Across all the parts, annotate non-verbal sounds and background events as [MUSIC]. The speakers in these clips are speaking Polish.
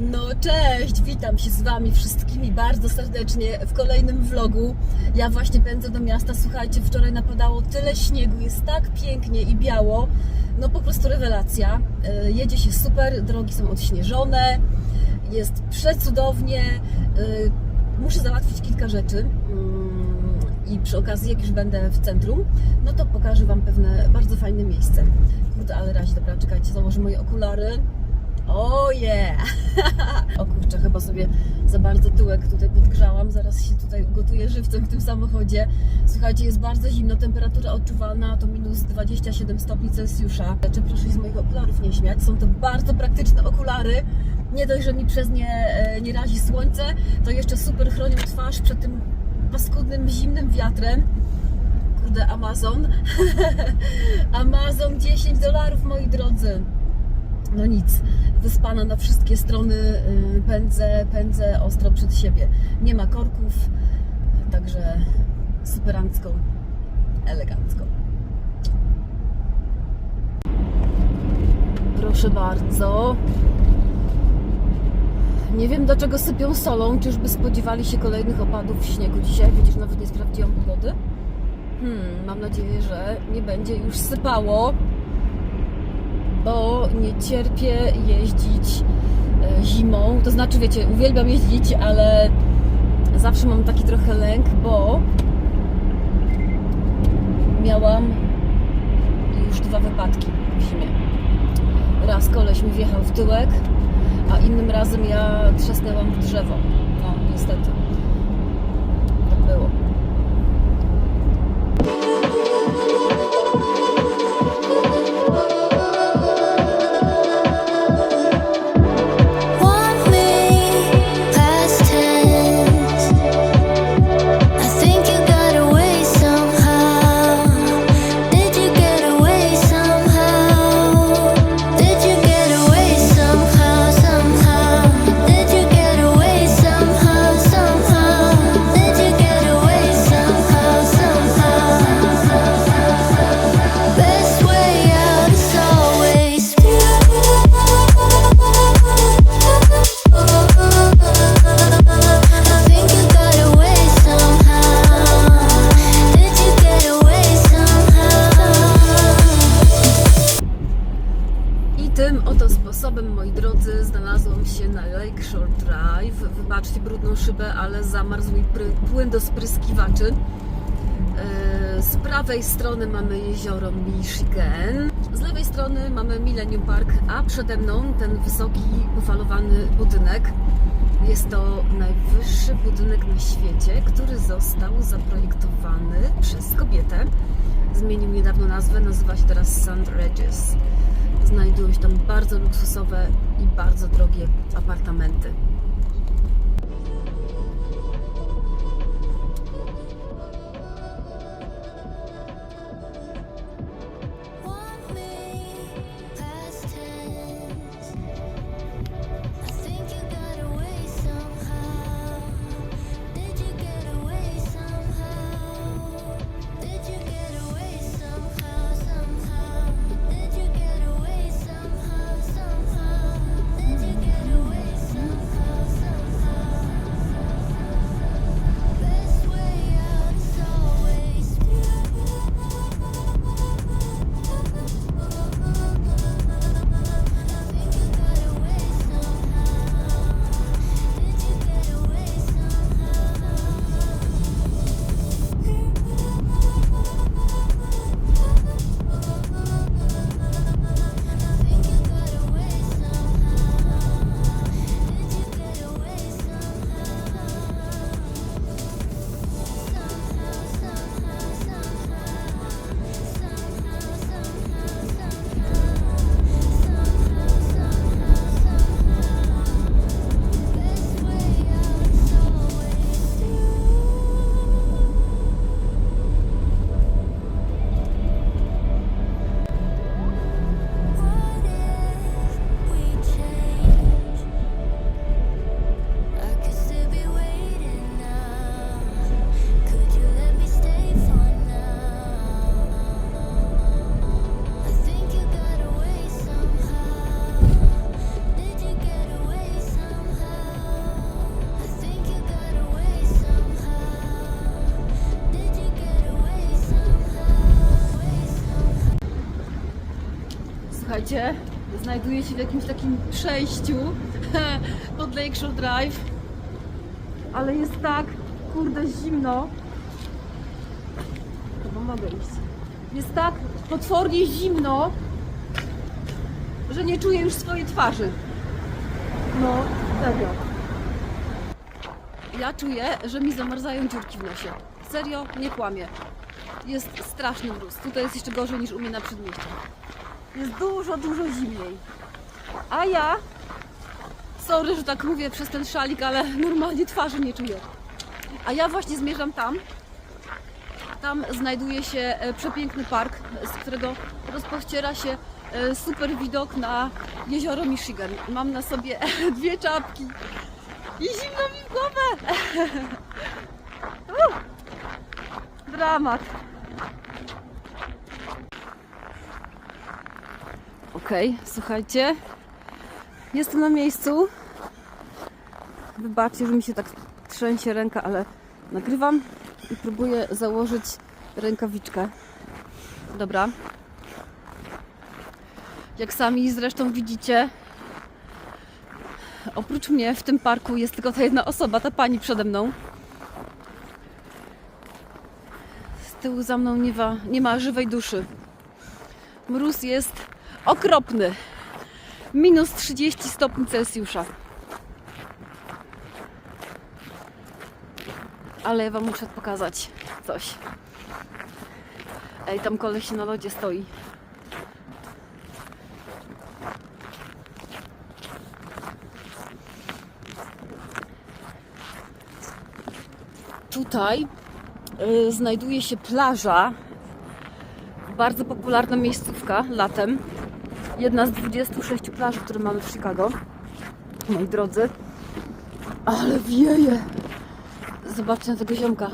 No cześć, witam się z Wami wszystkimi bardzo serdecznie w kolejnym vlogu. Ja właśnie pędzę do miasta, słuchajcie, wczoraj napadało tyle śniegu, jest tak pięknie i biało, no po prostu rewelacja. E, Jedzie się super, drogi są odśnieżone, jest przecudownie. E, Muszę załatwić kilka rzeczy mm, i przy okazji, jak już będę w centrum, no to pokażę Wam pewne bardzo fajne miejsce. Kurde, ale razie, dobra, czekajcie, założę moje okulary. O yeah! [LAUGHS] o kurczę, chyba sobie za bardzo tyłek tutaj podgrzałam. Zaraz się tutaj ugotuję żywcem w tym samochodzie. Słuchajcie, jest bardzo zimno, temperatura odczuwalna to minus 27 stopni Celsjusza. Czy proszę się z moich okularów nie śmiać, są to bardzo praktyczne okulary. Nie dość, że mi przez nie e, nie razi słońce, to jeszcze super chronią twarz przed tym paskudnym, zimnym wiatrem. Kurde, Amazon. [LAUGHS] Amazon 10 dolarów, moi drodzy no nic, wyspana na wszystkie strony, yy, pędzę, pędzę ostro przed siebie. Nie ma korków, także superancko, elegancko. Proszę bardzo. Nie wiem dlaczego sypią solą, czyżby spodziewali się kolejnych opadów śniegu dzisiaj. Widzisz, nawet nie sprawdziłam pogody. Hmm, mam nadzieję, że nie będzie już sypało bo nie cierpię jeździć e, zimą. To znaczy, wiecie, uwielbiam jeździć, ale zawsze mam taki trochę lęk, bo miałam już dwa wypadki w zimie. Raz koleś mi wjechał w tyłek, a innym razem ja trzasnęłam w drzewo. No, niestety. Do spryskiwaczy. Yy, Z prawej strony mamy jezioro Michigan, z lewej strony mamy Millennium Park, a przede mną ten wysoki, pofalowany budynek. Jest to najwyższy budynek na świecie, który został zaprojektowany przez kobietę. Zmienił niedawno nazwę, nazywa się teraz St. Regis. Znajdują się tam bardzo luksusowe i bardzo drogie apartamenty. Znajduję się w jakimś takim przejściu [LAUGHS] pod Lakeshore Drive. Ale jest tak, kurde, zimno. Chyba mogę iść. Jest tak potwornie zimno, że nie czuję już swojej twarzy. No, serio. Ja czuję, że mi zamarzają dziurki w nosie. Serio, nie kłamię. Jest straszny mróz. Tutaj jest jeszcze gorzej niż u mnie na przedmieściu. Jest dużo, dużo zimniej. A ja, sorry, że tak mówię przez ten szalik, ale normalnie twarzy nie czuję. A ja właśnie zmierzam tam. Tam znajduje się e, przepiękny park, z którego rozpościera się e, super widok na jezioro Michigan. Mam na sobie [LAUGHS] dwie czapki i zimno mi w głowę. [LAUGHS] Dramat. Okej, słuchajcie. Jestem na miejscu. Wybaczcie, że mi się tak trzęsie ręka, ale nagrywam i próbuję założyć rękawiczkę. Dobra. Jak sami zresztą widzicie, oprócz mnie w tym parku jest tylko ta jedna osoba, ta pani przede mną. Z tyłu za mną nie ma, nie ma żywej duszy. Mróz jest okropny. Minus 30 stopni Celsjusza. Ale ja wam muszę pokazać coś. Ej, tam koleś na lodzie stoi. Tutaj y, znajduje się plaża. Bardzo popularna miejscówka latem. Jedna z 26 plaży, które mamy w Chicago. Moi drodzy. Ale wieje! Zobaczcie na tego ziomka.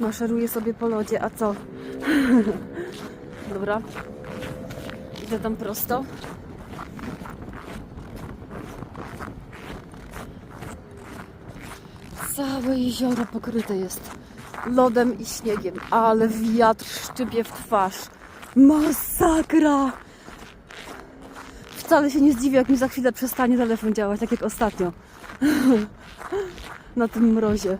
Maszeruje sobie po lodzie, a co? [LAUGHS] Dobra. Idę tam prosto. Całe jezioro pokryte jest lodem i śniegiem, ale wiatr szczypie w twarz. Masakra! Wcale się nie zdziwię, jak mi za chwilę przestanie telefon działać, tak jak ostatnio. [LAUGHS] Na tym mrozie.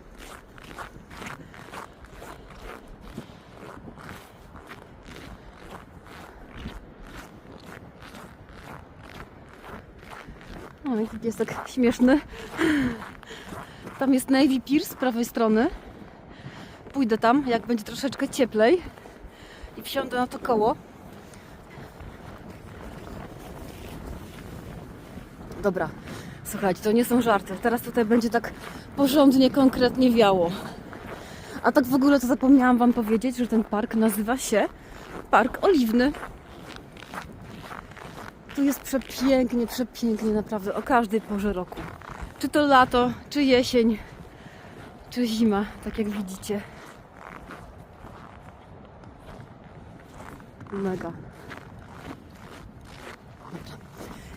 O, jaki piesek śmieszny. Tam jest Navy Pier z prawej strony. Pójdę tam, jak będzie troszeczkę cieplej i wsiądę na to koło. Dobra, słuchajcie, to nie są żarty. Teraz tutaj będzie tak porządnie, konkretnie wiało. A tak w ogóle to zapomniałam Wam powiedzieć, że ten park nazywa się Park Oliwny. Tu jest przepięknie, przepięknie naprawdę o każdej porze roku. Czy to lato, czy jesień, czy zima, tak jak widzicie. Mega.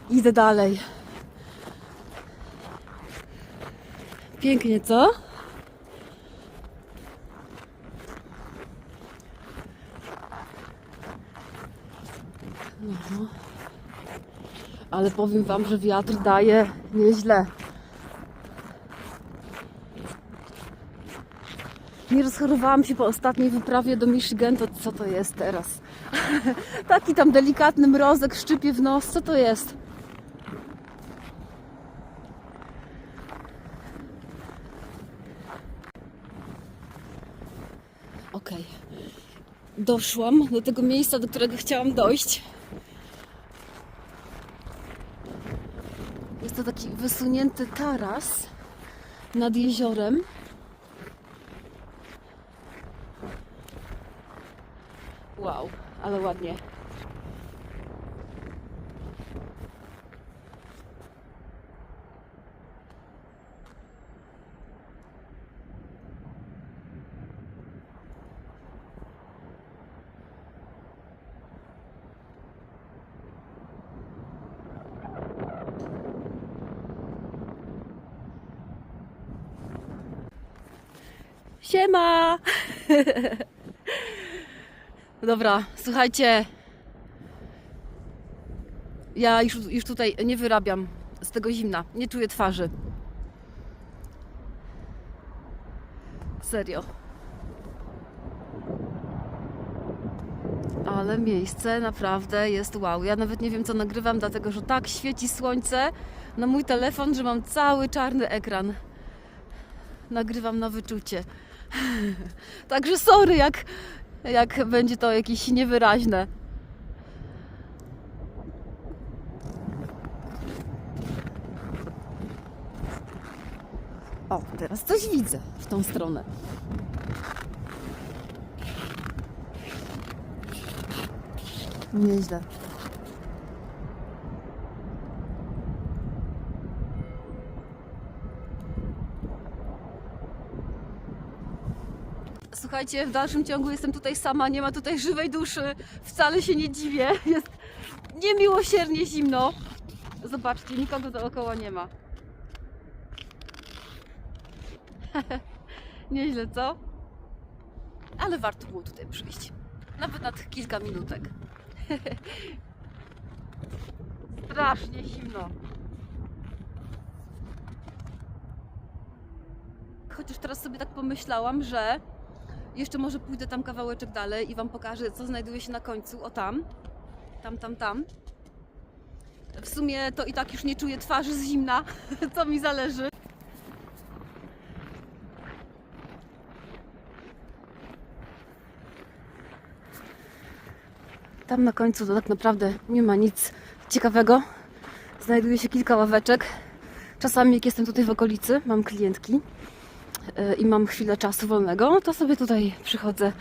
Idę dalej. Pięknie, co? No. Ale powiem Wam, że wiatr daje nieźle. Nie rozchorowałam się po ostatniej wyprawie do Michigan, to co to jest teraz? [LAUGHS] Taki tam delikatny mrozek szczypie w nos, co to jest? Okej. Doszłam do tego miejsca, do którego chciałam dojść. Jest to taki wysunięty taras nad jeziorem. Wow, ale ładnie. Siema! [LAUGHS] Dobra, słuchajcie, Ja już, już tutaj nie wyrabiam z tego zimna. Nie czuję twarzy. Serio. Ale miejsce naprawdę jest wow. Ja nawet nie wiem, co nagrywam, dlatego że tak świeci słońce na mój telefon, że mam cały czarny ekran. Nagrywam na wyczucie. [LAUGHS] Także sorry, jak, jak będzie to jakieś niewyraźne. O, teraz coś widzę w tą stronę. Nieźle. Słuchajcie, w dalszym ciągu jestem tutaj sama, nie ma tutaj żywej duszy. Wcale się nie dziwię. [LAUGHS] Jest niemiłosiernie zimno. Zobaczcie, nikogo dookoła nie ma. [LAUGHS] Nieźle, co? Ale warto było tutaj przyjść. Nawet na tych kilka minutek. [LAUGHS] Strasznie zimno. Chociaż teraz sobie tak pomyślałam, że jeszcze może pójdę tam kawałeczek dalej i Wam pokażę, co znajduje się na końcu. O tam. Tam, tam, tam. W sumie to i tak już nie czuję twarzy z zimna, [LAUGHS] co mi zależy. Tam na końcu to tak naprawdę nie ma nic ciekawego. Znajduje się kilka ławeczek. Czasami jak jestem tutaj w okolicy, mam klientki i mam chwilę czasu wolnego, to sobie tutaj przychodzę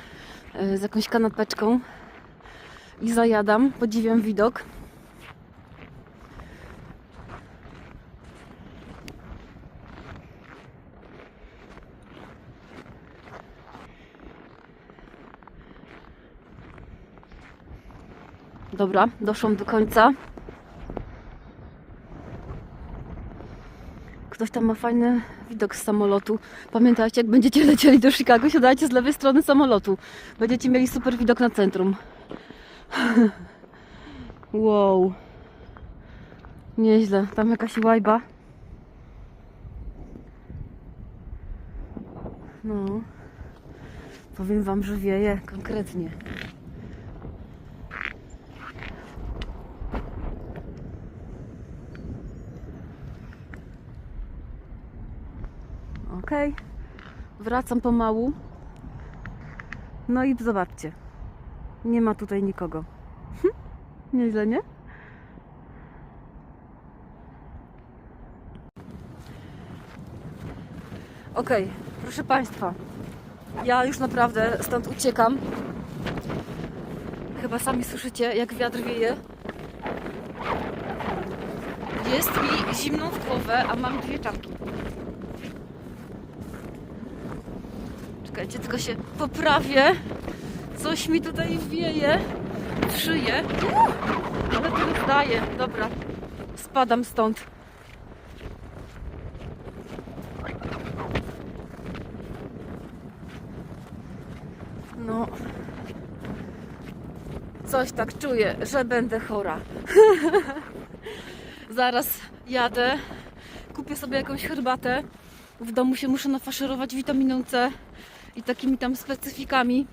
e, z jakąś kanapeczką i zajadam, podziwiam widok. Dobra, doszłam do końca. Ktoś tam ma fajny widok z samolotu. Pamiętajcie, jak będziecie lecieli do Chicago, siadajcie z lewej strony samolotu. Będziecie mieli super widok na centrum. [LAUGHS] wow. Nieźle. Tam jakaś łajba. No. Powiem wam, że wieje konkretnie. Okej. Wracam pomału. No i zobaczcie. Nie ma tutaj nikogo. Hm? Nieźle, nie? Okej, proszę Państwa. Ja już naprawdę stąd uciekam. Chyba sami słyszycie, jak wiatr wieje. Jest mi zimno w głowę, a mam dwie czapki. Czekajcie, tylko się poprawię. Coś mi tutaj wieje w szyję. Ale to zdaje. Dobra, spadam stąd. No. Coś tak czuję, że będę chora. [LAUGHS] Zaraz jadę. Kupię sobie jakąś herbatę. W domu się muszę nafaszerować witaminą C i takimi tam specyfikami.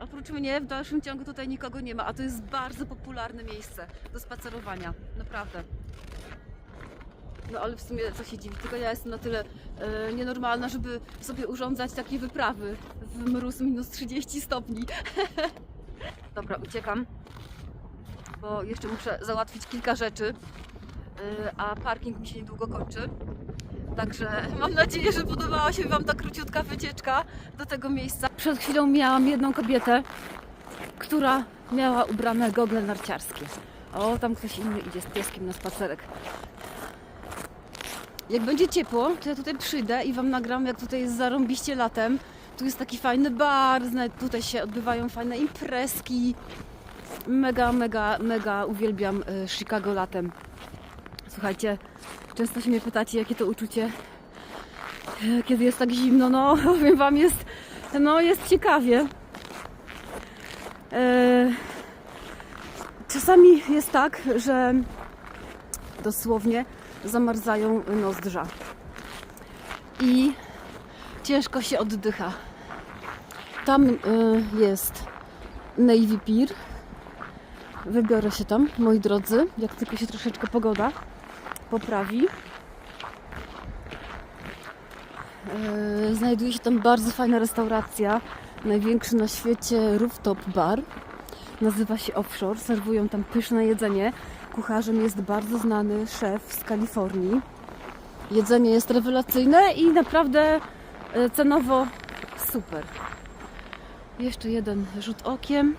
Oprócz mnie w dalszym ciągu tutaj nikogo nie ma, a to jest bardzo popularne miejsce do spacerowania. Naprawdę. No ale w sumie co się dziwi, tylko ja jestem na tyle e, nienormalna, żeby sobie urządzać takie wyprawy w mróz minus 30 stopni. [LAUGHS] Dobra, uciekam, bo jeszcze muszę załatwić kilka rzeczy, e, a parking mi się niedługo kończy. Także mam nadzieję, że podobała się Wam ta króciutka wycieczka do tego miejsca. Przed chwilą miałam jedną kobietę, która miała ubrane gogle narciarskie. O, tam ktoś inny idzie z pieskiem na spacerek. Jak będzie ciepło, to ja tutaj przyjdę i Wam nagram, jak tutaj jest zarąbiście latem. Tu jest taki fajny bar, tutaj się odbywają fajne imprezki. Mega, mega, mega uwielbiam y, Chicago latem. Słuchajcie, często się mnie pytacie, jakie to uczucie, e, kiedy jest tak zimno. No, [LAUGHS] powiem Wam, jest, no, jest ciekawie. E, Czasami jest tak, że dosłownie zamarzają nozdrza. I ciężko się oddycha. Tam y, jest Navy Pier. Wybiorę się tam, moi drodzy, jak tylko się troszeczkę pogoda poprawi. E, Znajduje się tam bardzo fajna restauracja, największy na świecie rooftop bar. Nazywa się Offshore, serwują tam pyszne jedzenie. Kucharzem jest bardzo znany szef z Kalifornii. Jedzenie jest rewelacyjne i naprawdę e, cenowo super. Jeszcze jeden rzut okiem.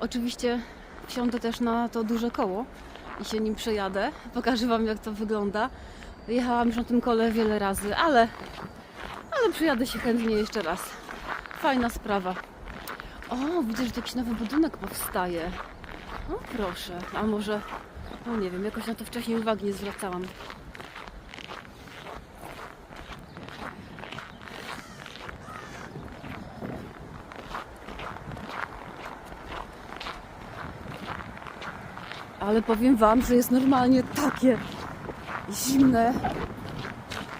Oczywiście wsiądę też na to duże koło i się nim przejadę. Pokażę Wam jak to wygląda. Jechałam już na tym kole wiele razy, ale, ale przyjadę się chętnie jeszcze raz. Fajna sprawa. O, widzę, że jakiś nowy budynek powstaje. No proszę, a może, no nie wiem, jakoś na to wcześniej uwagi nie zwracałam. Ale powiem Wam, że jest normalnie takie zimne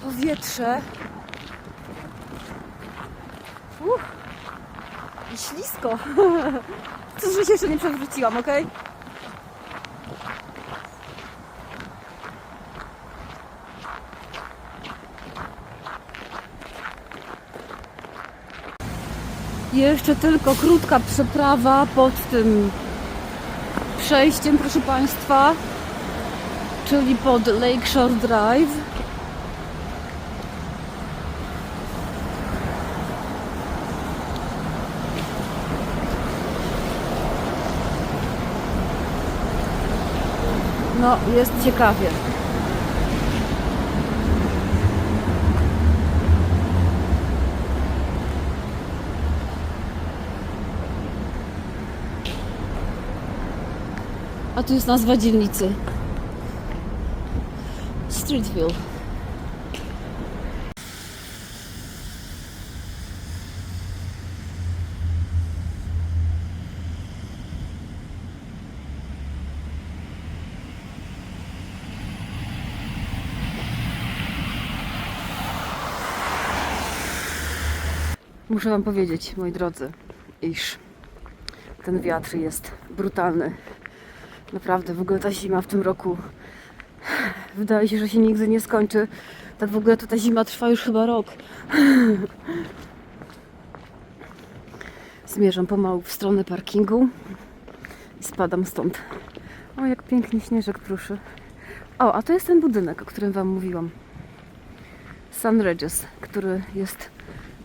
powietrze. Uff, i ślisko. [LAUGHS] Cóż, że się jeszcze nie przewróciłam, ok? Jeszcze tylko krótka przeprawa pod tym przejściem, proszę Państwa, czyli pod Lakeshore Drive. No, jest ciekawie. A tu jest nazwa dzielnicy. Streetville. Muszę Wam powiedzieć, moi drodzy, iż ten wiatr jest brutalny. Naprawdę, w ogóle ta zima w tym roku wydaje się, że się nigdy nie skończy. Tak w ogóle to ta zima trwa już chyba rok. Zmierzam pomału w stronę parkingu i spadam stąd. O, jak pięknie śnieżek pruszy. O, a to jest ten budynek, o którym Wam mówiłam. Sun Regis, który jest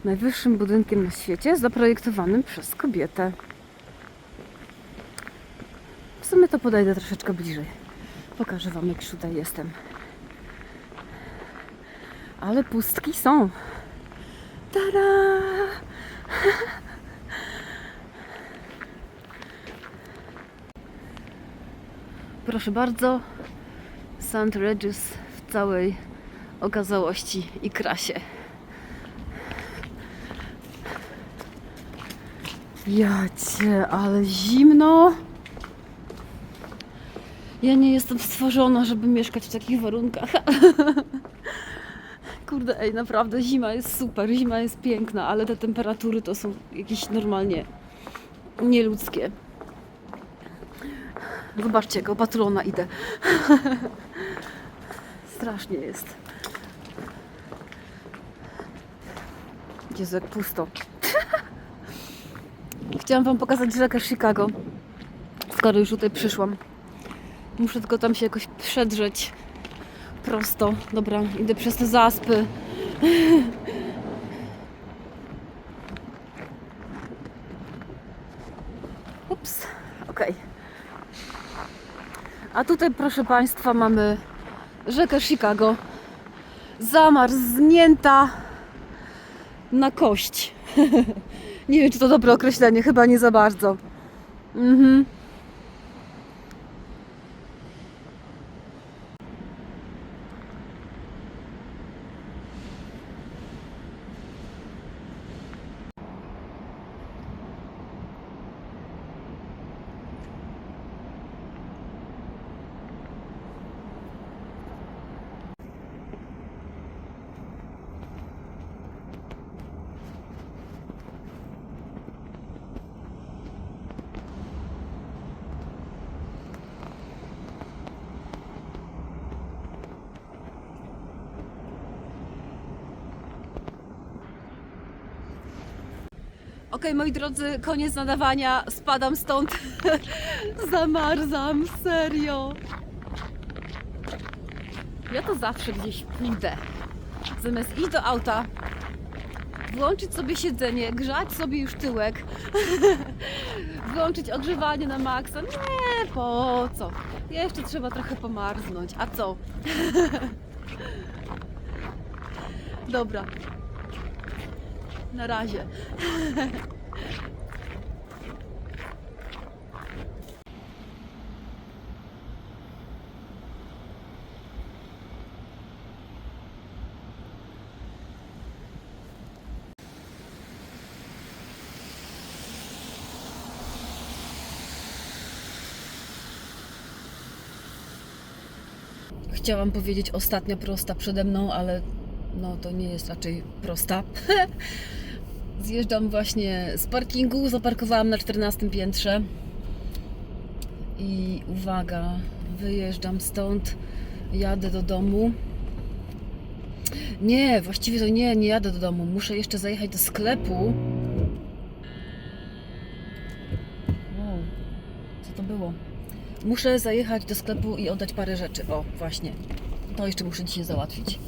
najwyższym budynkiem na świecie, zaprojektowanym przez kobietę. Sumie to podejdę troszeczkę bliżej. Pokażę Wam, jak już tutaj jestem. Ale pustki są. Tada! Proszę bardzo, St. Regis w całej okazałości i krasie. Ja cię, ale zimno. Ja nie jestem stworzona, żeby mieszkać w takich warunkach. [LAUGHS] Kurde, ej, naprawdę zima jest super, zima jest piękna, ale te temperatury to są jakieś normalnie nieludzkie. Zobaczcie, jak opatrona idę. [LAUGHS] Strasznie jest. Jezu, jak pusto. [LAUGHS] Chciałam Wam pokazać rzekę Chicago, skoro już tutaj przyszłam. Muszę tylko tam się jakoś przedrzeć prosto. Dobra, idę przez te zaspy. Ups, okej. A tutaj, proszę Państwa, mamy rzekę Chicago. Zamarznięta na kość. [LAUGHS] nie wiem, czy to dobre określenie, chyba nie za bardzo. Mhm. Okej, moi drodzy, koniec nadawania. Spadam stąd. [LAUGHS] Zamarzam, serio. Ja to zawsze gdzieś pójdę. Zamiast iść do auta, włączyć sobie siedzenie, grzać sobie już tyłek, [LAUGHS] włączyć ogrzewanie na maksa. Nie, po co? Jeszcze trzeba trochę pomarznąć. A co? [LAUGHS] Dobra. Na razie. Chciałam powiedzieć ostatnia prosta przede mną, ale no to nie jest raczej prosta. [LAUGHS] Zjeżdżam właśnie z parkingu, zaparkowałam na 14 piętrze. I uwaga, wyjeżdżam stąd, jadę do domu. Nie, właściwie to nie, nie jadę do domu. Muszę jeszcze zajechać do sklepu. Wow, co to było? Muszę zajechać do sklepu i oddać parę rzeczy. O, właśnie. To jeszcze muszę dzisiaj załatwić.